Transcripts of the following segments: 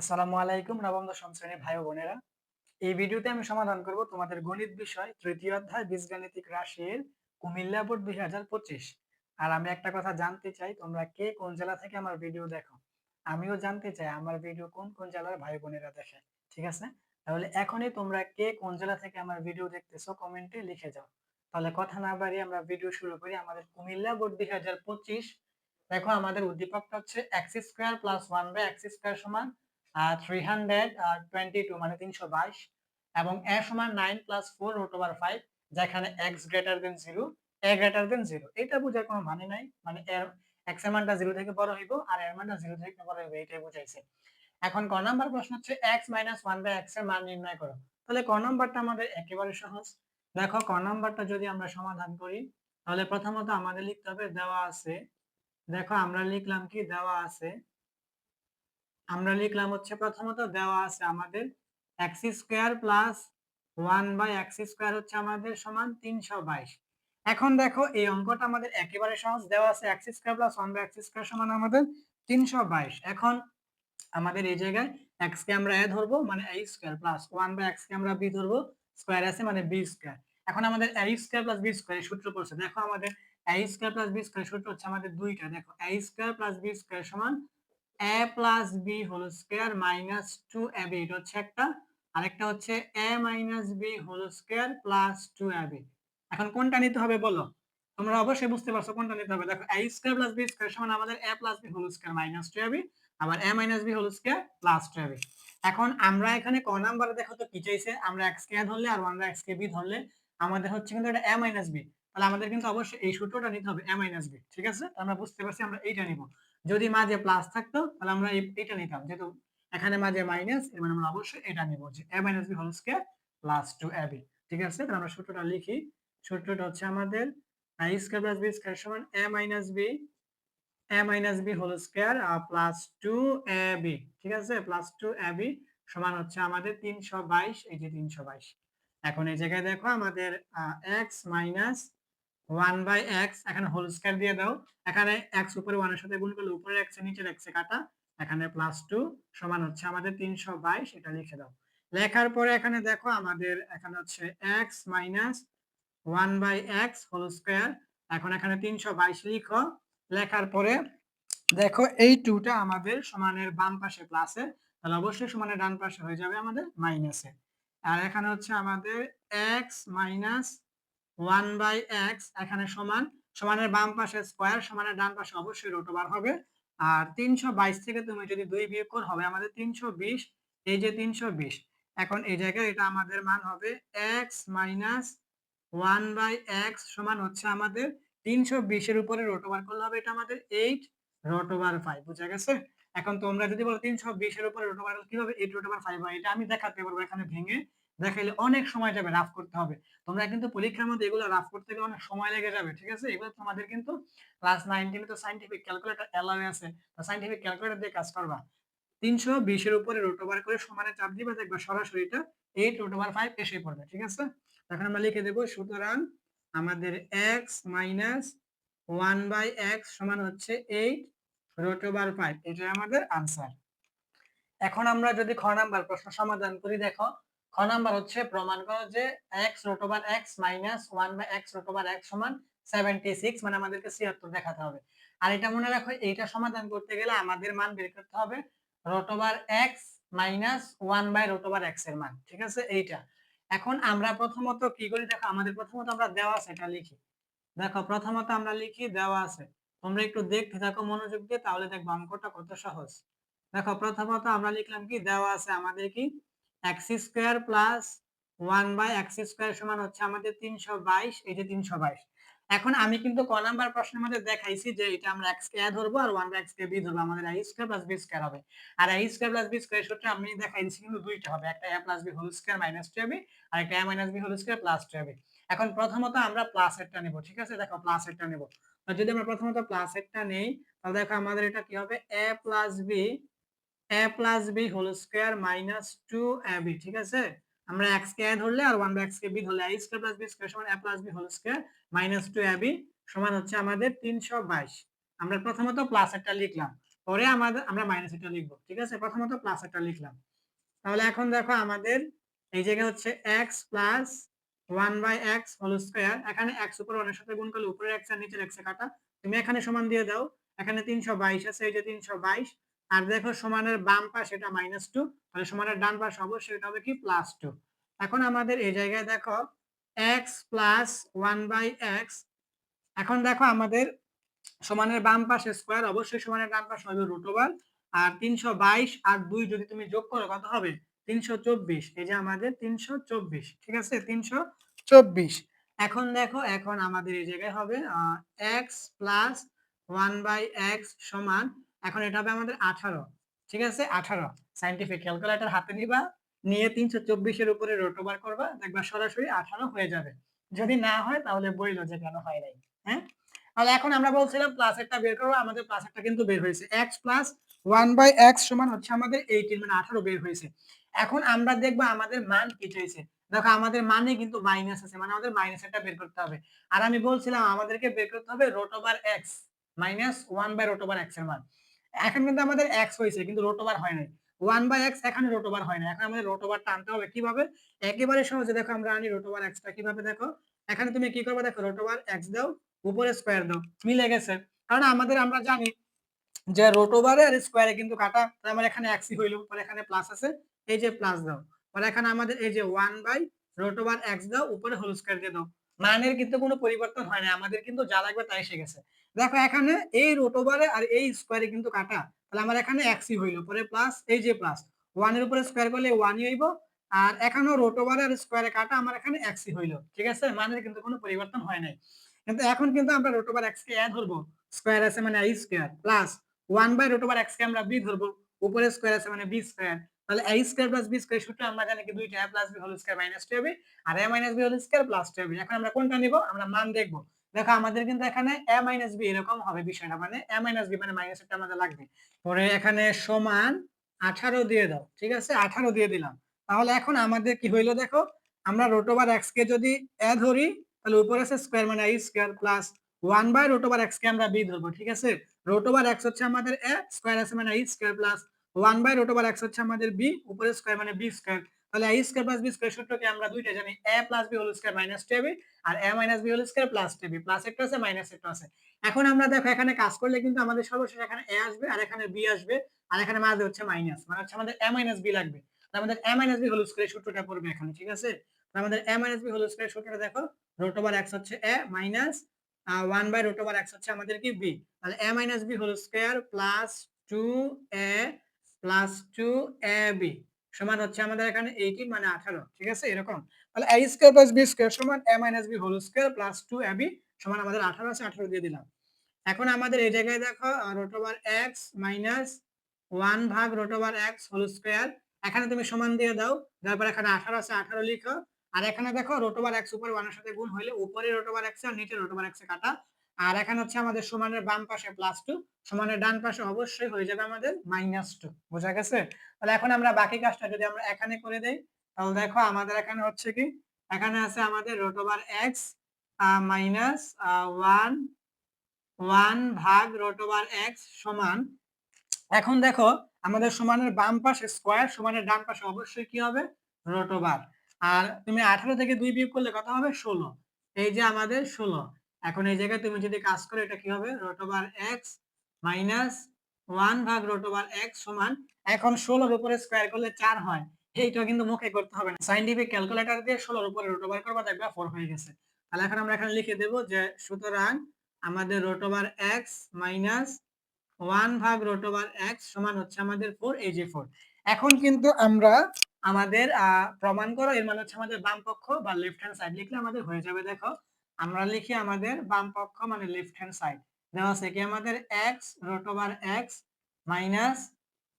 আসসালামু আলাইকুম, নবম, দশম শ্রেণির ভাই বোনেরা। এই ভিডিওতে আমি সমাধান করব তোমাদের গণিত বিষয়, তৃতীয় অধ্যায়, বীজগাণিতিক রাশির কুমিল্লা বোর্ড দুই হাজার পঁচিশ। আর আমি একটা কথা জানতে চাই, তোমরা কে কোন জেলা থেকে আমার ভিডিও দেখো? আমিও জানতে চাই, আমার ভিডিও কোন কোন জেলার ভাই বোনেরা দেখে, ঠিক আছে? তাহলে এখনই তোমরা কে কোন জেলা থেকে আমার ভিডিও দেখতেছো কমেন্টে লিখে যাও। তাহলে কথা না বাড়িয়ে আমরা ভিডিও শুরু করি আমাদের কুমিল্লা বোর্ড দুই হাজার পঁচিশ। দেখো আমাদের উদ্দীপকটা হচ্ছে x square plus one by x square সমান এখন নাম্বার প্রশ্ন হচ্ছে এক্স মাইনাস ওয়ান এক্সের মান নির্ণয় করো। তাহলে আমাদের একেবারে সহজ। দেখো, ক নাম্বারটা যদি আমরা সমাধান করি, তাহলে প্রথমত আমাদের লিখতে হবে দেওয়া আছে। দেখো, আমরা লিখলাম কি, দেওয়া আছে। আমরা লিখলাম হচ্ছে প্রথমত দেওয়া আছে আমাদের x square plus one by x square হচ্ছে আমাদের সমান তিনশো বাইশ। এখন দেখো এই অঙ্কটা আমাদের একেবারে সহজ। দেওয়া আছে x square plus one by x square সমান আমাদের তিনশো বাইশ। এখন আমাদের এই জায়গায় এক্স কে আমরা এ ধরবো মানে a square plus one by x কে আমরা বি ধরবো স্কোয়ার আছে মানে বি স্কোয়ার এখন আমাদের a square plus b square সূত্র পড়ছে। দেখো আমাদের a square plus b square সূত্র হচ্ছে আমাদের দুইটা। দেখো a square plus b square সমান a plus whole minus two এটা হচ্ছে একটা। আরেকটা হচ্ছে মাইনাস হোল প্লাস টু এখন কোনটা নিতে হবে বলো? তোমরা অবশ্যই বুঝতে পারছ কোনটা নিতে হবে। দেখো প্লাস সমান আমাদের প্লাস হোল মাইনাস টু আবার মাইনাস হোল প্লাস টু এখন আমরা এখানে ক নাম্বারে দেখো তো কি চাইছে? আমরা এক্স কে ধরলে আর ওয়ান এক্স কে বি ধরলে আমাদের হচ্ছে কিন্তু এটা এ মাইনাস বি তাহলে আমাদের কিন্তু অবশ্যই এই সূত্রটা নিতে হবে এ মাইনাস বি ঠিক আছে? আমরা বুঝতে পারছি, আমরা এইটা নিব। যদি মাঝে প্লাস থাকতো, তাহলে আমরা এটা নিতাম। যেহেতু এখানে মাঝে মাইনাস এর মানে আমরা অবশ্যই এটা নিব যে a minus b whole square plus two ab ঠিক আছে? তাহলে আমরা সূত্রটা লিখি। সূত্রটা হচ্ছে আমাদের a square plus b square সমান a minus b, a minus b whole square plus two ab ঠিক আছে? প্লাস টু ab সমান হচ্ছে আমাদের 322 এই যে 322 এখন এই জায়গায় দেখো আমাদের x minus one by x এখানে হোল স্কয়ার দিয়ে দাও। এখানে এক্স উপরে ওয়ানের সাথে গুণ করলে উপরে এক্স নিচে এক্সে কাটা। এখানে প্লাস টু সমান হচ্ছে আমাদের তিনশো বাইশ এটা লিখে দাও। লেখার পরে এখানে দেখো আমাদের এখানে হচ্ছে x minus one by x whole square এখন এখানে তিনশো বাইশ লিখো। লেখার পরে দেখো এই টুটা আমাদের সমানের বাম পাশে প্লাসে তাহলে অবশ্যই সমানের ডান পাশে হয়ে যাবে আমাদের মাইনাসে আর এখানে হচ্ছে আমাদের x minus one by x এখানে সমান, সমানের বাম পাশে স্কোয়ার, সমানের ডান পাশে অবশ্যই রোট ওভার হবে। আর তিনশো বাইশ থেকে তুমি যদি দুই বিয়োগ কর, হবে আমাদের তিনশো বিশ, এই যে তিনশো বিশ। এখন এই জায়গায় এটা আমাদের মান হবে x minus one by x সমান হচ্ছে আমাদের তিনশো বিশের উপরে রোট ওভার করলে হবে এটা আমাদের এইট রোট ওভার ফাইভ, বুঝা গেছে? এখন তোমরা যদি বলো তিনশো বিশের উপরে রোট ওভার কীভাবে এইট রোট ওভার ফাইভ হয়, এটা আমি দেখাতে পারব এখানে ভেঙে। দেখাইলে অনেক সময় যাবে, রাফ করতে হবে। তোমরা কিন্তু পরীক্ষার মধ্যে এগুলো রাফ করতে গেলে অনেক সময় লেগে যাবে, ঠিক আছে? এগুলো তোমাদের কিন্তু ক্লাস নাইন টেনে তো সাইন্টিফিক ক্যালকুলেটর অ্যালাউ আছে। তো সাইন্টিফিক ক্যালকুলেটর দিয়ে কাজ করবা। তিনশো বিশের উপরে রুট ওভার করে সমানে চাপ দিবে, দেখবা সরাসরি এটা এইট রুট ওভার ফাইভ এসে পড়বে, ঠিক আছে? এখন আমরা লিখে দেবো, সুতরাং আমাদের x minus one by x সমান হচ্ছে এইট রুট ওভার ফাইভ এটাই আমাদের আনসার এখন আমরা যদি খ নাম্বার প্রশ্ন সমাধান করি, দেখো নাম্বার হচ্ছে প্রমাণ করো যে x root over minus by x root over সমান সেভেন্টি সিক্স মানে আমাদেরকে ছিয়াত্তর দেখাতে হবে। আর এটা মনে রাখো, এইটা সমাধান করতে গেলে আমাদের মান বের করতে হবে root over x minus by root over এক্সের মান, ঠিক আছে? এইটা। এখন আমরা প্রথমত কি করি? দেখো, আমাদের প্রথমত আমরা দেওয়া আছে, এটা লিখি। দেখো, প্রথমত আমরা লিখি, দেওয়া আছে। তোমরা একটু দেখতে থাকো মনোযোগ দিয়ে, তাহলে দেখব অঙ্কটা কত সহজ। দেখো, প্রথমত আমরা লিখলাম কি, দেওয়া আছে আমাদের কি x square plus one by x square সমান হচ্ছে আমাদের তিনশো বাইশ এই যে তিনশো বাইশ। এখন আমি কিন্তু ক নাম্বার প্রশ্নের মধ্যে দেখাইছি যে এটা আমরা এক্স কে ধরবো আর ওয়ান বাই এক্স কে বি ধরবো, আমাদের a square plus b square হবে। আর a square plus b square সূত্রে আমি দেখাইছি কিন্তু দুইটা হবে, একটা a plus b whole square minus two ab আর একটা a minus b whole square plus two ab এখন প্রথমত আমরা প্লাস এরটা নেব, ঠিক আছে? দেখো প্লাস এরটা নেব। যদি আমরা প্রথমত প্লাস এরটা নেই, তাহলে দেখো আমাদের এটা কি হবে? A plus b a plus b whole square minus two a b ঠিক আছে? আমরা এক্স কে ধরলে আর one by x K b a square plus b square সমান a plus b whole square minus two a b সমান হচ্ছে আমাদের তিনশো বাইশ। আমরা প্রথমত প্লাস একটা লিখলাম, পরে আমাদের, আমরা মাইনাস এটা লিখব, ঠিক আছে? প্রথমত প্লাস একটা লিখলাম। তাহলে এখন দেখো আমাদের এই জায়গায় হচ্ছে x plus one by x whole square এখানে এক্স উপর ওয়ানের সাথে গুণ করলে উপরের এক্স আর নিচের এক্সে কাটা। তুমি এখানে সমান দিয়ে দাও, এখানে তিনশো বাইশ আছে, এই যে তিনশো বাইশ। আর দেখো সমানের বাম পাশ এটা মাইনাস টু তাহলে সমানের ডান পাশ অবশ্যই এটা হবে কি প্লাস টু এখন আমাদের এই জায়গায় দেখো x plus one by x এখন দেখো আমাদের সমানের বাম পাশে স্কোয়ার অবশ্যই সমানের ডান পাশে হবে রুট ওভার আর তিনশো বাইশ আর দুই যদি তুমি যোগ করো, কত হবে? তিনশো চব্বিশ, এই যে আমাদের তিনশো চব্বিশ, ঠিক আছে? তিনশো চব্বিশ। এখন দেখো, এখন আমাদের এই জায়গায় হবে x plus one by x সমান এখন এটা হবে আমাদের আঠারো, ঠিক আছে? আঠারো সাইন্টিফিক ক্যালকুলেটর হাতে নিবা, নিয়ে তিনশো চব্বিশের উপরে রোট ওভার করবা, দেখবা সরাসরি আঠারো হয়ে যাবে। যদি না হয়, তাহলে বইলো যে কেন হয় নাই হ্যাঁ? তাহলে এখন আমরা বলছিলাম প্লাসেরটা বের করব আমাদের প্লাসেরটা কিন্তু বের হয়েছে। X plus one by x সমান হচ্ছে আমাদের এইটিন মানে আঠারো বের হয়েছে। এখন আমরা দেখব আমাদের মান কি চাইছে। দেখো, আমাদের মানে কিন্তু মাইনাস আছে মানে আমাদের মাইনাসেরটা বের করতে হবে। আর আমি বলছিলাম আমাদেরকে বের করতে হবে root over x minus one by root over এক্সের মান। এখন কিন্তু আমাদের এক্স হয়েছে, কিন্তু রোট ওভার হয় নাই। ওয়ান বাই এক্স এখানে রোট ওভার হয় না এখন আমাদের রোট ওভারটা আনতে হবে কীভাবে? একেবারে সহজে দেখো, আমরা আনি রোট ওভার এক্সটা কীভাবে দেখো? এখানে তুমি কি করবে দেখো রোট ওভার এক্স দাও, উপরে স্কোয়ার দাও, মিলে গেছে। কারণ আমাদের, আমরা জানি যে রোট ওভারে আর স্কোয়ারে কিন্তু কাটা, তার মানে এখানে এক্সই হইল, পরে এখানে প্লাস আছে, এই যে প্লাস দাও। পরে এখানে আমাদের এই যে one by root over x দাও, উপরে হোল স্কোয়ার দিয়ে দাও। মানের কিন্তু কোনো পরিবর্তন হয় না, আমাদের কিন্তু যা লাগবে তাই এসে গেছে। দেখো, এখানে এই রোট ওভারে আর এই স্কোয়ারে কিন্তু কাটা, তাহলে আমার এখানে এক্সই হইল, পরে প্লাস এই যে প্লাস ওয়ানের উপরে স্কোয়ার করলে ওয়ানই হইব, আর এখানেও রোট ওভারে আর স্কোয়ারে কাটা, আমার এখানে এক্সই হইল, ঠিক আছে? মানের কিন্তু কোনো পরিবর্তন হয় নাই। কিন্তু এখন কিন্তু আমরা রোট ওভার এক্স এ ধরবো স্কোয়ার আছে মানে a square plus one by root over x কে আমরা বি ধরবো উপরে স্কোয়ার আছে মানে বি স্কোয়ার তাহলে a square plus b square সূত্র আমরা জানি কি দুইটা, a plus b whole square minus two হবে, আর a minus b whole square plus two হবে। এখন আমরা কোনটা নিব? আমরা মান দেখব। দেখো, আমাদের কিন্তু এখানে a মাইনাস বি এরকম হবে বিষয়টা মানে a মাইনাস বি মানে মাইনাস একটা আমাদের লাগবে। পরে এখানে সমান 18 দিয়ে দাও, ঠিক আছে? 18 দিয়ে দিলাম। তাহলে এখন আমাদের কি হইল দেখো? আমরা রুট ওভার x কে যদি a ধরি, তাহলে উপরে আছে স্কয়ার মানে a square plus 1 by root over x কে আমরা b ধরবো, ঠিক আছে? রুট ওভার x হচ্ছে আমাদের a স্কয়ার আছে মানে a square plus one by root over x হচ্ছে আমাদের বি উপরে স্কোয়ার মানে বি স্কোয়ার তাহলে a square plus b square সূত্রকে আমরা দুইটা জানি a plus b whole square minus two ab R a minus b whole square plus two ab plus একটা আছে মাইনাস একটা আছে। এখন আমরা দেখো এখানে কাজ করলে কিন্তু আমাদের সর্বশেষ এখানে এ আসবে আর এখানে বি আসবে আর এখানে মাঝে হচ্ছে মাইনাস মানে হচ্ছে আমাদের এ মাইনাস বি লাগবে। আমাদের a minus b whole square সূত্রটা পড়বে এখানে, ঠিক আছে? আমাদের a minus b whole square সূত্রটা দেখো রোট ওভার এক্স হচ্ছে a minus one by root over x হচ্ছে আমাদের কি বি তাহলে a minus b whole square plus two a plus two a b সমান হচ্ছে আমাদের এখানে এইটিন মানে আঠারো, ঠিক আছে? এরকম। তাহলে a square plus b square সমান a minus b whole square plus two a b সমান আমাদের আঠারো আছে, আঠারো দিয়ে দিলাম। এখন আমাদের এই জায়গায় দেখো root over x minus one ভাগ root over x whole square এখানে তুমি সমান দিয়ে দাও তারপর এখানে আঠারো আছে, আঠারো লিখো। আর এখানে দেখো রোট ওভার এক্স উপরে ওয়ানের সাথে গুণ হইলে উপরে রোট ওভার এক্স আর নিচে রোট ওভার এক্স কাটা। আর এখানে হচ্ছে আমাদের সমানের বাম পাশে প্লাস টু সমানের ডান পাশে অবশ্যই হয়ে যাবে আমাদের মাইনাস টু বোঝা গেছে? তাহলে এখন আমরা বাকি কাজটা যদি আমরা এখানে করে দেই, তাহলে দেখো আমাদের এখানে হচ্ছে কি? এখানে আছে আমাদের root over x minus one one ভাগ রোট ওভার এক্স সমান, এখন দেখো আমাদের সমানের বাম পাশে স্কোয়ার সমানের ডান পাশে অবশ্যই কি হবে? রোট ওভার আর তুমি আঠারো থেকে দুই বিয়োগ করলে কত হবে? ষোলো, এই যে আমাদের ষোলো এখন এই জায়গায় তুমি যদি কাজ করো, এটা কি হবে? Root over x minus one ভাগ রোট ওভার এক্স সমান এখন ষোলোর উপরে স্কোয়ার করলে চার হয়। এইটা কিন্তু মুখে করতে হবে না। সাইন্টিফিক ক্যালকুলেটর দিয়ে ষোলোর উপরে রোট ওভার করবা, দেখবা ফোর হয়ে গেছে। তাহলে এখন আমরা এখানে লিখে দেব যে সুতরাং আমাদের root over x minus one ভাগ রোট ওভার এক্স সমান হচ্ছে আমাদের ফোর এই যে ফোর এখন কিন্তু আমরা আমাদের প্রমাণ করো, এর মানে হচ্ছে আমাদের বাম পক্ষ বা লেফট হ্যান্ড সাইড লিখলে আমাদের হয়ে যাবে, দেখো। আমরা লিখি আমাদের বাম পক্ষ মানে লেফট হ্যান্ড সাইড দেওয়া আছে কি আমাদের x root over x minus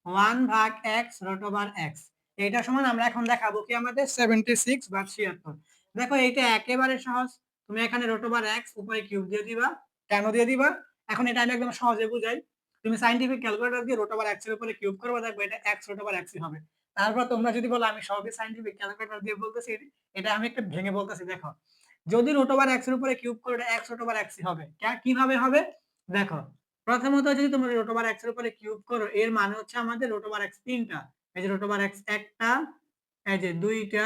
one ভাগ x রুট ওভার x এইটা সমান আমরা এখন দেখাবো কি আমাদের 76 বা 76 দেখো এইটা একেবারে সহজ। তুমি এখানে রুট ওভার x উপরে কিউব দিয়ে দিবা কেন দিয়ে দিবা। এখন এটা আমি একদম সহজে বুঝাই। তুমি সাইন্টিফিক ক্যালকুলেটর দিয়ে রুট ওভার x এর উপরে কিউব করবে, দেখবে এটা x রুট ওভার x হবে। তারপর তোমরা যদি বলো আমি সহজে সাইন্টিফিক ক্যালকুলেটর দিয়ে বলতেছি, এটা আমি একটা ভেঙে বলতেছি, দেখো। যদি রুট ওভার এক্সের উপরে কিউব করো, এটা এক্স রুট ওভার এক্স হবে। কীভাবে হবে? দেখো, প্রথমত যদি তোমরা রুট ওভার এক্সের উপরে কিউব করো, এর মানে হচ্ছে আমাদের রুট ওভার এক্স তিনটা। এই যে রুট ওভার এক্স একটা, এই যে দুইটা,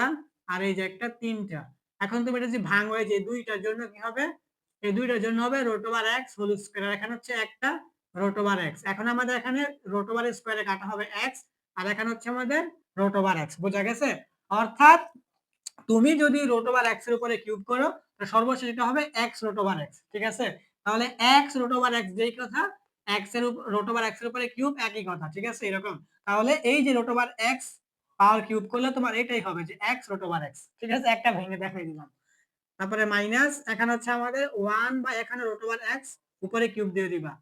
আর এই যে একটা তিনটা। এখন তুমি এটা যদি ভাঙো, এই যে দুইটার জন্য কি হবে? এই দুইটার জন্য হবে root over x whole square এখানে হচ্ছে একটা রুট ওভার এক্স এখন আমাদের এখানে রুট ওভার স্কয়ারে কাটা হবে এক্স আর এখানে হচ্ছে আমাদের রুট ওভার এক্স বোঝা গেছে? অর্থাৎ তুমি যদি রুট এক্সের উপরে কিউব করো সর্বশেষ এটা হবে এক্স রুট এক্স ঠিক আছে? তাহলে এক্স রুট এক্স যেই কথা এক্সের রুট ওভার এক্সের উপরে কিউব একই কথা, ঠিক আছে? এরকম। তাহলে এই যে রুট এক্স পাওয়ার কিউব করলে তোমার এটাই হবে যে এক্স রুট এক্স ঠিক আছে? একটা ভেঙে দেখাই দিলাম। তারপরে মাইনাস এখানে হচ্ছে আমাদের ওয়ান বা এখানে রুট এক্স উপরে কিউব দিয়ে দিবা।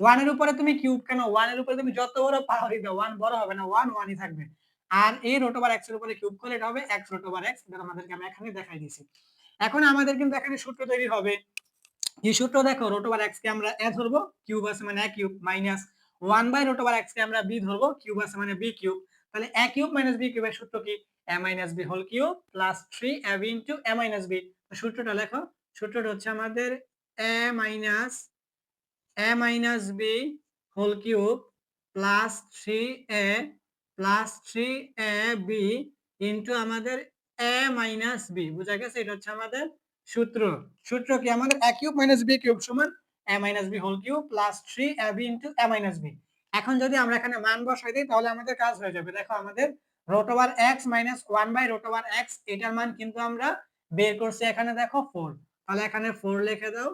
ওয়ানের উপরে তুমি কিউব কেন? ওয়ানের উপরে তুমি যত বড় পাওয়ারই দাও ওয়ান বড় হবে না ওয়ান ওয়ানই থাকবে। আর এই রুট ওভার এক্সের উপরে কিউব করলে এটা হবে এক্স রুট ওভার এক্স এটা আমাদেরকে আমি এখানে দেখাই দিয়েছি এখন আমাদের কিন্তু এখানে সূত্র তৈরি হবে। যে সূত্র দেখো রুট ওভার এক্স কে আমরা এ ধরবো কিউব আছে মানে a cube minus one by root over x কে আমরা বি ধরবো কিউব আছে মানে বি কিউব তাহলে এ কিউব মাইনাস বি কিউবের সূত্র কি? A minus b whole cube plus three a b into a minus b সূত্রটা লেখো, সূত্রটা হচ্ছে আমাদের a minus a minus b whole cube plus three a plus three a b into আমাদের এ minus B বুঝা গেছে? এটা হচ্ছে আমাদের সূত্র। সূত্র কি আমাদের? A cube minus b cube সমান a minus b whole cube plus three a b into a minus b এখন যদি আমরা এখানে মান বসাই দিই, তাহলে আমাদের কাজ হয়ে যাবে। দেখো আমাদের root over x minus one by root over x এটার মান কিন্তু আমরা বের করছি এখানে দেখো ফোর তাহলে এখানে ফোর লিখে দাও।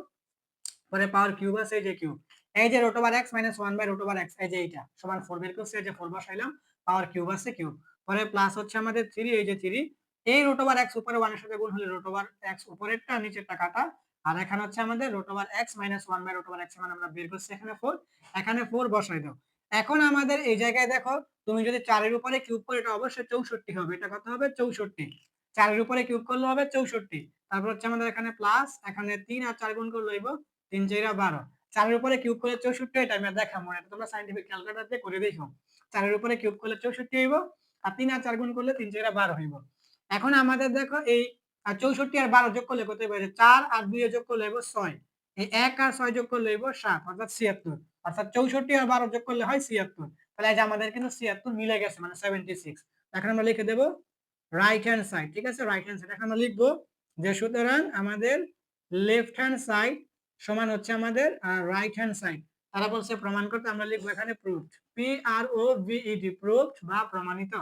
পরে পাওয়ার কিউব আছে, এই যে কিউব এই যে root over x minus one by root over x এই যে এইটা। সমান ফোর বের করছি, এই যে ফোর বসাইলাম। পাওয়ার কিউব আছে কিউব। পরে প্লাস হচ্ছে আমাদের থ্রি এই যে থ্রি এই রোট ওভার এক্স উপরে ওয়ানের সাথে গুণ হলে রোট ওভার এক্স উপরেরটা, নিচেরটা কাটা। আর এখানে হচ্ছে আমাদের root over x minus one by root over x আমরা বের করছি এখানে ফোর এখানে ফোর বসাই দাও। এখন আমাদের এই জায়গায় দেখো, তুমি যদি চারের উপরে কিউব করো, এটা অবশ্যই চৌষট্টি হবে। এটা কত হবে? চৌষট্টি। চারের উপরে কিউব করলে হবে চৌষট্টি। তারপর হচ্ছে আমাদের এখানে প্লাস এখানে তিন আর চার গুণ করলে হইব তিন চাইরা বারো। চারের উপরে কিউব করলে চৌষট্টি এটা আমি দেখাবো এটা তোমরা সাইন্টিফিক ক্যালকুলেটর দিয়ে করে দেখো। চারের উপরে কিউব করলে চৌষট্টি হইব, আর তিন আর চার গুণ করলে তিন চাইরা বারো হইব। এখন আমাদের দেখো এই চৌষট্টি আর বারো যোগ করলে কত হবে চার আর দুই যোগ করলে হইব ছয়। এই এক আর ছয় যোগ করলে হইব সাত, অর্থাৎ ছিয়াত্তর। অর্থাৎ চৌষট্টি আর বারো যোগ করলে হয় ছিয়াত্তর। তাহলে যে আমাদের কিন্তু ছিয়াত্তর মিলে গেছে মানে সেভেন্টি সিক্স এখন আমরা লিখে দেবো রাইট হ্যান্ড সাইড ঠিক আছে? রাইট হ্যান্ড সাইড এখন আমরা লিখব যে সুতরাং আমাদের লেফট হ্যান্ড সাইড সমান হচ্ছে আমাদের রাইট হ্যান্ড সাইড তারা বলছে প্রমাণ করতে, আমরা লিখব এখানে proved P R O V E D proved বা প্রমাণিত।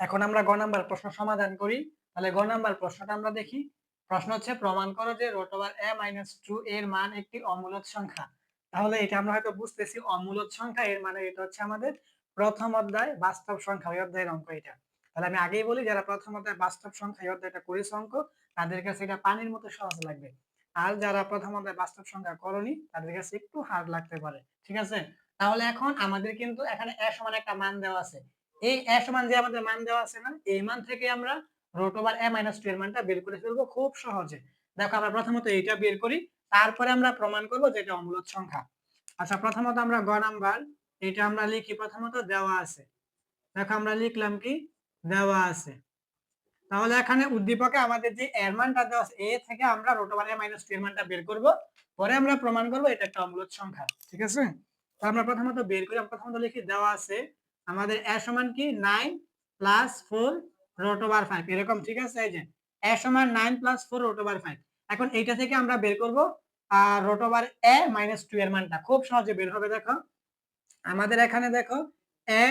এখন আমরা গ নাম্বার প্রশ্ন সমাধান করি। তাহলে গ নাম্বার প্রশ্নটা আমরা দেখি। প্রশ্ন হচ্ছে, প্রমাণ করো যে root over a minus two এর মান একটি অমূলদ সংখ্যা। তাহলে এটা আমরা হয়তো বুঝতেছি, অমূলদ সংখ্যা, এর মানে এটা হচ্ছে আমাদের প্রথম অধ্যায় বাস্তব সংখ্যা ওই অধ্যায়ের অঙ্ক এটা। তাহলে আমি আগেই বলি, যারা প্রথম অধ্যায় বাস্তব সংখ্যা, এই অধ্যায়টা করেছে অঙ্ক তাদের কাছে এটা পানির মতো সহজ লাগবে। আর যারা প্রথম অধ্যায় বাস্তব সংখ্যা করনি, তাদের কাছে একটু হার্ড লাগতে পারে, ঠিক আছে? তাহলে এখন আমাদের কিন্তু এখানে এ সমান একটা মান দেওয়া আছে। এই এ সমান যে আমাদের মান দেওয়া আছে না, এই মান থেকে আমরা root over a minus two এর মানটা বের করে ফেলব খুব সহজে। দেখো আমরা প্রথমত এইটা বের করি, তারপরে আমরা প্রমাণ করব যে এটা অমূলদ সংখ্যা। আচ্ছা প্রথমত আমরা গ নাম্বার, এটা আমরা লিখি প্রথমত দেওয়া আছে। দেখো আমরা লিখলাম কি, দেওয়া আছে। তাহলে এখানে উদ্দীপকে আমাদের যে এর মানটা দেওয়া এ থেকে আমরা রোট এ মাইনাস টু এর মানটা বের করব। পরে আমরা প্রমাণ করব এটা একটা অমূলদ সংখ্যা, ঠিক আছে? তো আমরা প্রথমত বের করি প্রথমত লিখি দেওয়া আছে আমাদের এ সমান কি? Nine plus four root over five এরকম, ঠিক আছে? এই যে, এ সমান nine plus four root over five এখন এইটা থেকে আমরা বের করব আর root over a minus two এর মানটা, খুব সহজে বের হবে, দেখো। আমাদের এখানে, দেখো, এ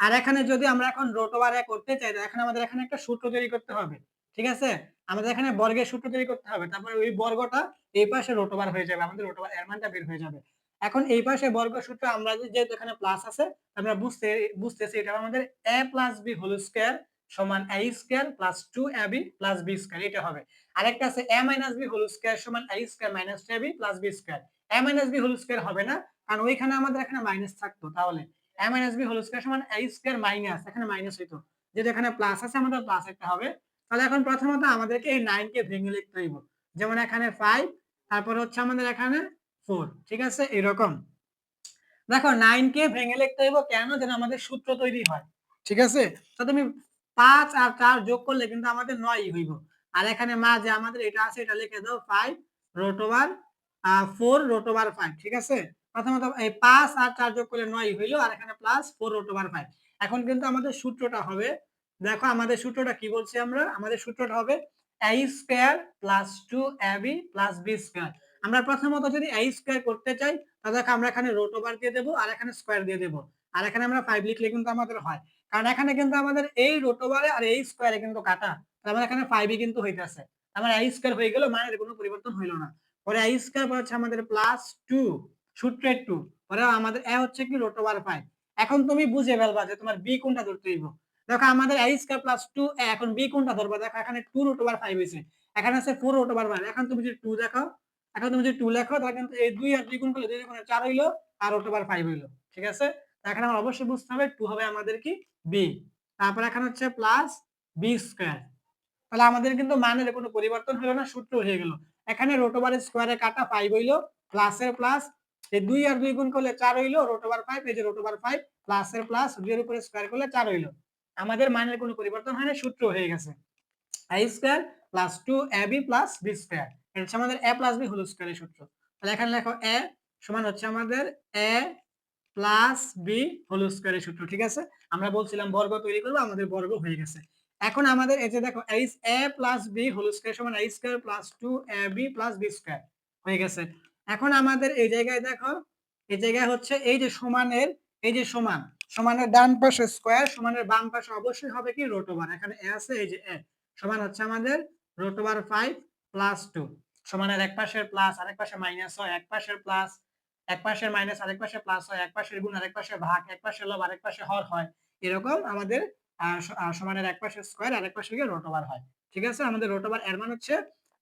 আর এখানে যদি আমরা এখন রোট করতে চাই এখন আমাদের এখানে একটা সূত্র তৈরি করতে হবে, ঠিক আছে? আমাদের এখানে বর্গের সূত্র তৈরি করতে হবে, তারপরে ওই বর্গটা এই পাশে রোট ওভার হয়ে যাবে, আমাদের রোট ওভার এর মানটা বের হয়ে যাবে। এখন এই পাশে বর্গ সূত্র আমরা যেহেতু এখানে প্লাস আছে, আমরা বুঝতে, বুঝতেছি এটা আমাদের a plus b whole square সমান a square plus two a b plus b square এটা হবে। আরেকটা আছে a minus b whole square সমান a square minus two a b plus b square a minus b whole square হবে না, কারণ ওইখানে আমাদের এখানে মাইনাস থাকতো, তাহলে। A minus b whole square সমান এ স্কোয়ার মাইনাস এখানে মাইনাস হইতো। যেটা এখানে প্লাস আছে, আমাদের প্লাস একটা হবে। তাহলে এখন প্রথমত আমাদেরকে এই নাইন কে ভেঙে লিখতে হইব। যেমন এখানে ফাইভ তারপর হচ্ছে আমাদের এখানে ফোর ঠিক আছে? এরকম। দেখো নাইন কে ভেঙে লিখতে হইব কেন? যেন আমাদের সূত্র তৈরি হয়, ঠিক আছে? তো তুমি পাঁচ আর চার যোগ করলে কিন্তু আমাদের নয় হইব। আর এখানে মা যে আমাদের এটা আছে, এটা লিখে দাও five root over four root over five ঠিক আছে? প্রথমত এই পাঁচ আর চার যোগ করলে নয় হইল, আর এখানে plus four root over five এখন কিন্তু আমাদের সূত্রটা হবে, দেখো আমাদের সূত্রটা কি বলছি আমরা? আমাদের সূত্রটা হবে a square plus two ab plus b square আমরা প্রথমত যদি a স্কয়ার করতে চাই, তাহলে আমরা এখানে রুট ওভার দিয়ে দেবো, আর এখানে স্কয়ার দিয়ে দেবো। আর এখানে আমরা ফাইভ লিখলে কিন্তু আমাদের হয়। কারণ এখানে কিন্তু আমাদের এই রুট ওভারে আর এই স্কয়ারে কিন্তু কাটা। তার মানে এখানে ফাইভই কিন্তু হইতেছে। আমার a স্কয়ার হয়ে গেল, মানের কোনো পরিবর্তন হইল না। পরে a স্কয়ার হচ্ছে আমাদের প্লাস টু সূত্রের টু পরে আমাদের a হচ্ছে কি রুট ওভার ফাইভ এখন তুমি বুঝে ফেলবা যে তোমার বি কোনটা ধরতে হইব। দেখো আমাদের a স্কয়ার প্লাস টু এখন বি কোনটা ধরবা? দেখো এখানে টু রুট ওভার ফাইভ হয়েছে এখানে আছে ফোর রুট ওভার ফাইভ এখন তুমি যদি টু দেখো এখন তুমি যদি টু লেখো তাহলে কিন্তু এই দুই আর দুই গুণ করলে দুই গুণে চার হইল, আর রুট ওভার ফাইভ হইল। ঠিক আছে? এখানে আমার অবশ্যই বুঝতে হবে টু হবে আমাদের কি বি তারপর এখানে হচ্ছে প্লাস বি স্কোয়ার তাহলে আমাদের কিন্তু মানের কোনো পরিবর্তন হলো না, সূত্র হয়ে গেল। এখানে রুট ওভার স্কয়ারে কাটা ফাইভ হইল প্লাসের প্লাস এই দুই আর দুই গুণ করলে চার হইল রুট ওভার ফাইভ এই যে রুট ওভার ফাইভ প্লাস দুইয়ের উপরে স্কয়ার করলে চার হইল। আমাদের মানের কোনো পরিবর্তন হয় না, সূত্র হয়ে গেছে। A square plus two a b plus b square এটা হচ্ছে আমাদের এ প্লাস বি স্কয়ারের সূত্র। তাহলে এখানে লেখো এ সমান হচ্ছে আমাদের এ প্লাস বি স্কয়ারের সূত্র, ঠিক আছে? আমরা বলছিলাম বর্গ তৈরি করব, আমাদের বর্গ হয়ে গেছে। এখন আমাদের এই যে দেখো H a plus b whole square সমান a square plus two a b plus b square হয়ে গেছে। এখন আমাদের এই জায়গায় দেখো, এই জায়গায় হচ্ছে এই যে সমানের, এই যে সমান, সমানের ডান পাশে স্কোয়ার সমানের বাম পাশে অবশ্যই হবে কি রোট ওভার এখানে এ আছে, এই যে এ সমান হচ্ছে আমাদের root over five plus two সমানের এক পাশের প্লাস আরেক পাশে মাইনাস হয়, এক পাশের প্লাস এক পাশের মাইনাস আরেক পাশে প্লাস হয়, এক পাশের গুণ, আরেক পাশে ভাগ, এক পাশে লব, আরেক পাশে হর হয়, এরকম আমাদের সমানের এক পাশে স্কয়ার আরেক পাশে গিয়ে রোট ওভার হয়, ঠিক আছে? আমাদের রোট ওভার এর মান হচ্ছে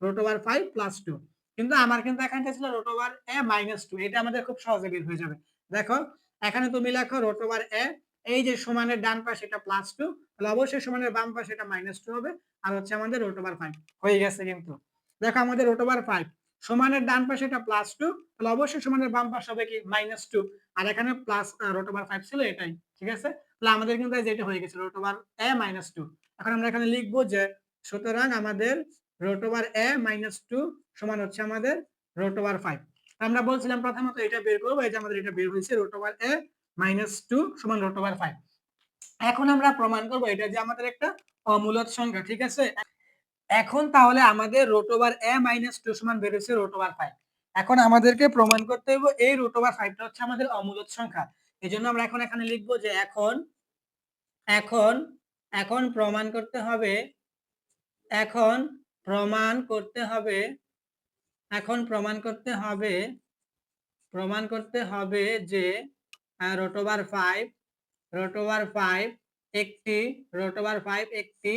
root over five plus two কিন্তু আমার কিন্তু এখানটা ছিল root over a minus two এটা আমাদের খুব সহজে বের হয়ে যাবে। দেখো, এখানে তুমি লেখো রোট ওভার এ এই যে সমানের ডান পাশে এটা প্লাস টু তাহলে অবশ্যই সমানের বাম পাশে এটা মাইনাস টু হবে, আর হচ্ছে আমাদের রোট ওভার ফাইভ হয়ে গেছে কিন্তু। দেখো আমাদের রোট ওভার ফাইভ সমানের ডান পাশে এটা প্লাস টু তাহলে অবশ্যই সমানের বাম পাশে হবে কি মাইনাস টু আর এখানে প্লাস রোট ওভার ফাইভ ছিল এটাই, ঠিক আছে? তাহলে আমাদের কিন্তু যেটা হয়ে গেছে root over a minus two এখন আমরা এখানে লিখব যে সুতরাং আমাদের root over a minus two সমান হচ্ছে আমাদের রোট ফাইভ। আমরা বলছিলাম প্রথমত এটা বের করব, এই যে আমাদের এটা বের হয়েছে, root over a minus two সমান রোট ওভার ফাইভ। এখন আমরা প্রমাণ করব এটা যে আমাদের একটা অমূলত সংখ্যা, ঠিক আছে? এখন তাহলে আমাদের root over a minus two সমান বের হয়েছে রোট ওভার ফাইভ। এখন আমাদেরকে প্রমাণ করতে হবে এই রুট ওভার ফাইভটা হচ্ছে আমাদের অমূলত সংখ্যা। এই জন্য আমরা এখন এখানে লিখব যে এখন এখন এখন প্রমাণ করতে হবে, এখন প্রমাণ করতে হবে। এখন প্রমাণ করতে হবে, প্রমাণ করতে হবে যে root over five root over five একটি রোট ওভার ফাইভ একটি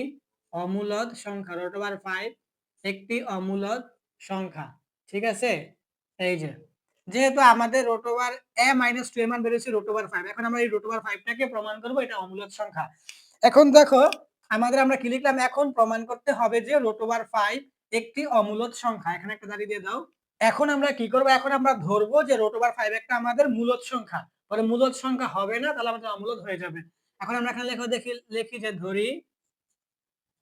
অমূলদ সংখ্যা রোট ওভার ফাইভ একটি অমূলদ সংখ্যা, ঠিক আছে? এই যে, যেহেতু আমাদের root over a minus two এর মান বেরিয়েছে রোট ফাইভ এখন আমরা এই রোট ওভার ফাইভটাকে প্রমাণ করব, এটা অমূলদ সংখ্যা। এখন দেখো আমাদের আমরা কি লিখলাম? এখন প্রমাণ করতে হবে যে রোট ওভার ফাইভ একটি অমূলত সংখ্যা। এখানে একটা দাঁড়িয়ে দিয়ে দাও। এখন আমরা কি করব? এখন আমরা ধরবো যে রোট ওভার ফাইভ একটা আমাদের মূলত সংখ্যা। পরে মূলত সংখ্যা হবে না, তাহলে আমাদের অমূলত হয়ে যাবে। এখন আমরা এখানে লেখো, দেখি, লিখি যে ধরি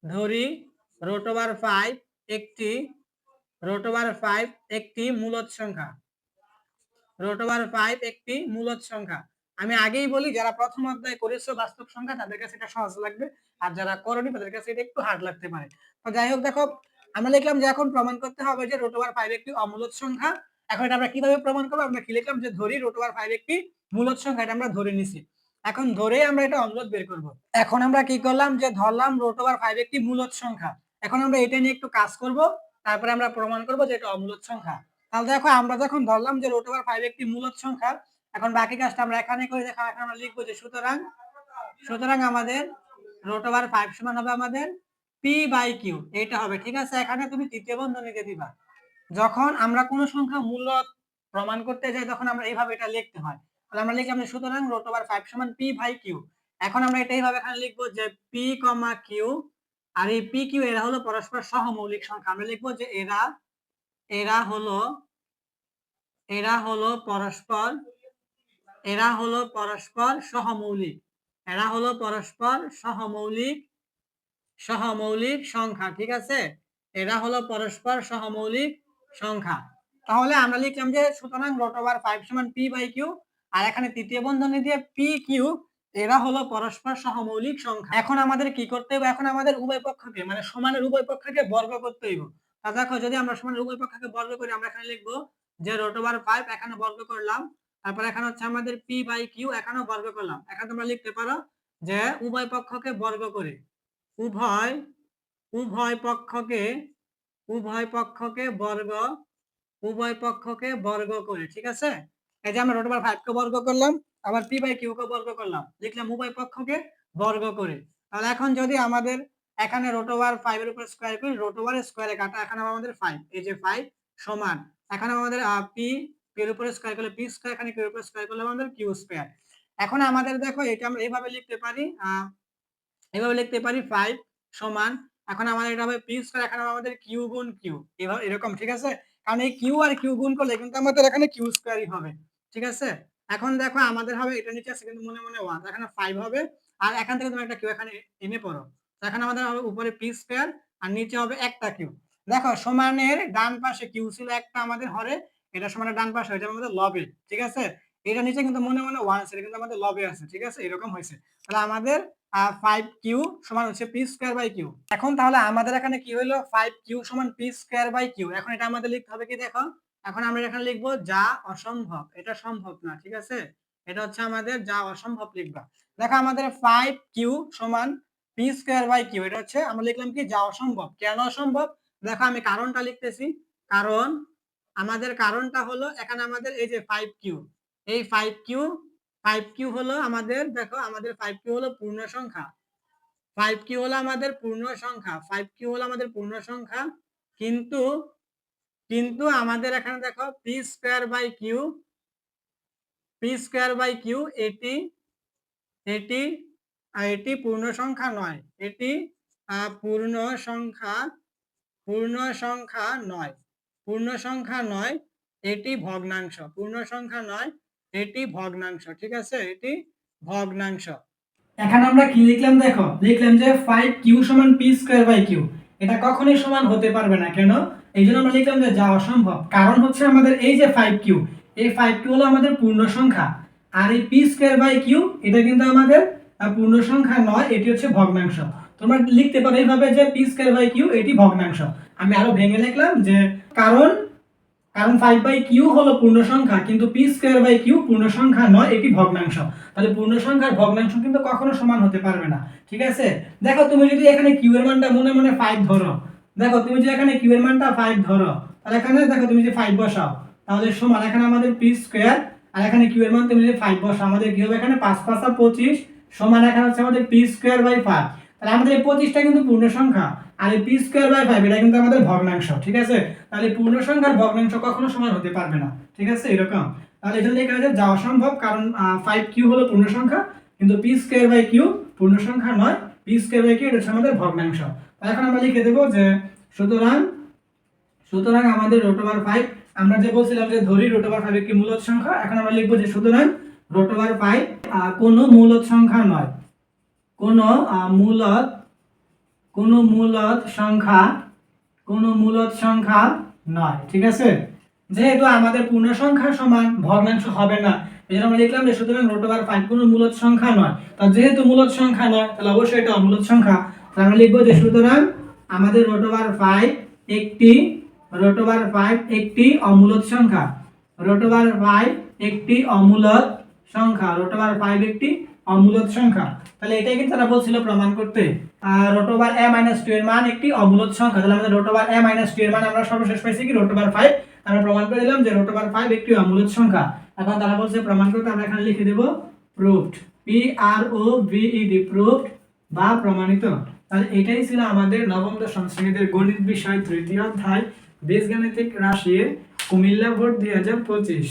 ধরি রোট ওভার ফাইভ একটি রোট ওভার ফাইভ একটি মূলত সংখ্যা। রোট ওভার ফাইভ একটি মূলত সংখ্যা। আমি আগেই বলি, যারা প্রথম অধ্যায় করেছ বাস্তব সংখ্যা, তাদের কাছে এটা সহজ লাগবে। আর যারা করনি, তাদের কাছে এটা একটু হার্ড লাগতে পারে। তো যাই হোক, দেখো, আমরা লিখলাম যে এখন প্রমাণ করতে হবে যে রোট ওভার ফাইভ একটি অমূলদ সংখ্যা। এখন এটা আমরা কীভাবে প্রমাণ করব? আমরা কি লিখলাম যে ধরি রোট ওভার ফাইভ একটি মূলদ সংখ্যা, এটা আমরা ধরে নিছি। এখন ধরে আমরা এটা অমূলদ বের করব। এখন আমরা কি করলাম যে ধরলাম রোট ওভার ফাইভ একটি মূলদ সংখ্যা। এখন আমরা এটা নিয়ে একটু কাজ করব। তারপরে আমরা প্রমাণ করব যে এটা অমূলদ সংখ্যা। তাহলে দেখো, আমরা যখন ধরলাম যে রোট ওভার ফাইভ একটি মূলদ সংখ্যা এখন বাকি কাজটা আমরা এখানে করে দেখা, এখন আমরা লিখব যে সুতরাং সুতরাং আমাদের রোট ওভার ফাইভ সমান হবে আমাদের পি বাই কিউ এটা হবে, ঠিক আছে? এখানে তুমি তৃতীয় বন্ধনীতে দিবা। যখন আমরা কোনো সংখ্যা মূল্য প্রমাণ করতে যাই, তখন আমরা এইভাবে এটা লিখতে হয়। তাহলে আমরা লিখলাম যে সুতরাং রোট ওভার ফাইভ সমান পি বাই কিউ এখন আমরা এটা এইভাবে এখানে লিখব যে পি কমা কিউ আর এই পি কিউ এরা হলো পরস্পর সহমৌলিক সংখ্যা। আমরা লিখব যে এরা এরা হলো এরা হলো পরস্পর এরা হলো পরস্পর সহমৌলিক। এরা হলো পরস্পর সহমৌলিক সহমৌলিক সংখ্যা, ঠিক আছে? এরা হলো পরস্পর সহমৌলিক সংখ্যা। তাহলে আমরা লিখলাম যে সুতরাং রোট ওভার ফাইভ সমান পি বাই কিউ, আর এখানে তৃতীয় বন্ধনী দিয়ে পি কিউ, এরা হলো পরস্পর সহমৌলিক সংখ্যা। এখন আমাদের কি করতে হবে এখন আমাদের উভয় পক্ষকে মানে সমানের উভয় পক্ষকে বর্গ করতে হইব। তা দেখো, যদি আমরা সমানের উভয় পক্ষকে বর্গ করি, আমরা এখানে লিখব যে রোট ওভার ফাইভ, এখানে বর্গ করলাম। তারপর এখানে হচ্ছে আমাদের পি বাই কিউ এখানেও বর্গ করলাম। এখানে তোমরা লিখতে পারো যে উভয় পক্ষকে বর্গ করে। উভয় উভয় পক্ষকে উভয় পক্ষকে বর্গ, উভয় পক্ষকে বর্গ করে, ঠিক আছে? এই যে আমরা রোট ওভার ফাইভ কে বর্গ করলাম, আবার পি বাই কিউ কে বর্গ করলাম। লিখলাম উভয় পক্ষকে বর্গ করে। তাহলে এখন যদি আমাদের এখানে রোট ফাইভ এর উপর স্কোয়ার করি রোট স্কোয়ারে কাটা, এখানে আমাদের ফাইভ এই যে ফাইভ সমান, এখানে আমাদের পি এর উপরে স্কোয়ার করলে পি স্কোয়ার এখানে কিউ উপরে স্কোয়ার করলে আমাদের কিউ স্কোয়ার এখন আমাদের দেখো এটা আমরা এইভাবে লিখতে পারি এভাবে লিখতে পারি ফাইভ সমান, এখন আমাদের এটা হবে পি স্কোয়ার এখানে আমাদের কিউ গুণ কিউ এভাবে, এরকম, ঠিক আছে? কারণ এই কিউ আর কিউ গুণ করলে কিন্তু আমাদের এখানে কিউ স্কোয়ারই হবে, ঠিক আছে? এখন দেখো আমাদের হবে, এটা নিচে আছে কিন্তু মনে মনে ওয়ান এখানে ফাইভ হবে, আর এখান থেকে তুমি একটা কিউ এখানে এনে পড়ো এখানে আমাদের হবে উপরে পি স্কোয়ার আর নিচে হবে একটা কিউ দেখো সমানের ডান পাশে কিউ ছিল একটা আমাদের হরে এটা সমানের ডান পাশে যাবে আমাদের লবে, ঠিক আছে? এটা নিচে কিন্তু মনে মনে ওয়ান আছে কিন্তু আমাদের লবে আছে, ঠিক আছে? এরকম হয়েছে। তাহলে আমাদের ফাইভ কিউ সমান হচ্ছে পি স্কোয়ার বাই কিউ এখন তাহলে আমাদের এখানে কি হলো? ফাইভ কিউ সমান পি স্কোয়ার বাই কিউ এখন এটা আমাদের লিখতে হবে কি দেখো? এখন আমরা এখানে লিখব যা অসম্ভব। এটা সম্ভব না, ঠিক আছে? এটা হচ্ছে আমাদের যা অসম্ভব লিখবা। দেখো আমাদের ফাইভ কিউ সমান পি স্কোয়ার বাই কিউ এটা হচ্ছে আমরা লিখলাম কি? যা অসম্ভব। কেন অসম্ভব? দেখো আমি কারণটা লিখতেছি। কারণ আমাদের কারণটা হলো এখানে আমাদের এই যে ফাইভ কিউ এই ফাইভ কিউ ফাইভ কিউ হলো আমাদের, দেখো আমাদের ফাইভ কিউ হলো পূর্ণ সংখ্যা। ফাইভ কিউ হলো আমাদের পূর্ণ সংখ্যা ফাইভ কিউ হলো আমাদের পূর্ণ সংখ্যা, কিন্তু কিন্তু আমাদের এখানে দেখো p square by q p square by q এটি এটি এটি পূর্ণ সংখ্যা নয়, এটি পূর্ণ সংখ্যা পূর্ণ সংখ্যা নয়। পূর্ণ সংখ্যা নয়, এটি ভগ্নাংশ। পূর্ণ সংখ্যা নয়, এটি ভগ্নাংশ। ঠিক আছে? এটি ভগ্নাংশ। এখানে আমরা কি লিখলাম দেখো? লিখলাম যে ফাইভ কিউ সমান পি স্কোয়ার বাই কিউ এটা কখনোই সমান হতে পারবে না। কেন? এই জন্য আমরা লিখলাম যে যা অসম্ভব কারণ হচ্ছে আমাদের এই যে ফাইভ কিউ এই ফাইভ কিউ হলো আমাদের পূর্ণ সংখ্যা আর এই পি স্কোয়ার বাই কিউ এটা কিন্তু আমাদের পূর্ণ সংখ্যা নয়, এটি হচ্ছে ভগ্নাংশ। তোমরা লিখতে পারো এইভাবে যে পি স্কোয়ার বাই কিউ এটি ভগ্নাংশ। আমি আরও ভেঙে লিখলাম যে কারণ কারণ ফাইভ বাই কিউ হলো পূর্ণ সংখ্যা কিন্তু পি স্কোয়ার বাই কিউ পূর্ণ সংখ্যা নয়, এটি ভগ্নাংশ। তাহলে পূর্ণ সংখ্যার ভগ্নাংশ কিন্তু কখনো সমান হতে পারবে না, ঠিক আছে? দেখো, তুমি যদি এখানে কিউ এর মানটা মনে মনে ফাইভ ধরো, দেখো, তুমি যদি এখানে কিউ এর মানটা ফাইভ ধরো, তাহলে এখানে দেখো, তুমি যদি ফাইভ বসাও, তাহলে সমান, এখানে আমাদের পি স্কোয়ার আর এখানে কিউ এর মান তুমি যদি ফাইভ বসাও, আমাদের কি হবে এখানে পাঁচ পাঁচা পঁচিশ, সমান এখানে হচ্ছে আমাদের পি স্কোয়ার বাই ফাইভ তাহলে আমাদের এই পঁচিশটা কিন্তু পূর্ণ সংখ্যা। আর এই পি স্কোয়ার বাই ফাইভ এটা কিন্তু আমাদের ভগ্নাংশ, ঠিক আছে? তাহলে পূর্ণ সংখ্যার ভগ্নাংশ কখনো সমান হতে পারবে না, ঠিক আছে? এরকম। তাহলে জন্য লেখা যায় যা অসম্ভব কারণ ফাইভ কিউ হলো পূর্ণ সংখ্যা, কিন্তু পি স্কোয়ার বাই কিউ পূর্ণ সংখ্যা নয়। পি স্কোয়ার বাই কিউ এটা হচ্ছে আমাদের ভগ্নাংশ। তাহলে এখন আমরা লিখে দেবো যে, সুতরাং সুতরাং আমাদের রোট ওভার ফাইভ আমরা যে বলছিলাম যে ধরি রোট ওভার ফাইভ একটি মূলত সংখ্যা, এখন আমরা লিখব যে সুতরাং রোট ওভার ফাইভ কোনো মূলত সংখ্যা নয়। কোনো মূলত কোনো মূলত সংখ্যা, কোনো মূলত সংখ্যা নয়, ঠিক আছে? যেহেতু আমাদের পূর্ণ সংখ্যা সমান, ভগ্নাংশ হবে না, এই আমরা লিখলাম যে সুতরাং রোট ওভার ফাইভ কোনো মূলত সংখ্যা নয়। তা যেহেতু মূলত সংখ্যা নয়, তাহলে অবশ্যই এটা অমূলত সংখ্যা। তাহলে আমরা লিখব যে সুতরাং আমাদের রোট ওভার ফাইভ একটি রোট ওভার ফাইভ একটি অমূলত সংখ্যা। রোট ওভার ফাইভ একটি অমূলত সংখ্যা রোট ওভার ফাইভ একটি অমূলত সংখ্যা। তাহলে এটাই কিন্তু তারা বলছিল প্রমাণ করতে। আর root over a minus two এর মান একটি অমূলত সংখ্যা। তাহলে আমাদের root over a minus two এর মান আমরা সর্বশেষ পাইছি কি? রোট ওভার ফাইভ আমরা প্রমাণ করে দিলাম যে রোট ওভার ফাইভ একটি অমূলত সংখ্যা। এখন তারা বলছে প্রমাণ করতে আমরা এখানে লিখে দেব proved P R O V E D proved বা প্রমাণিত। তাহলে এটাই ছিল আমাদের নবম দশম শ্রেণীদের গণিত বিষয় তৃতীয় অধ্যায়। বীজগাণিতিক রাশির কুমিল্লা ভোট দুই হাজার পঁচিশ।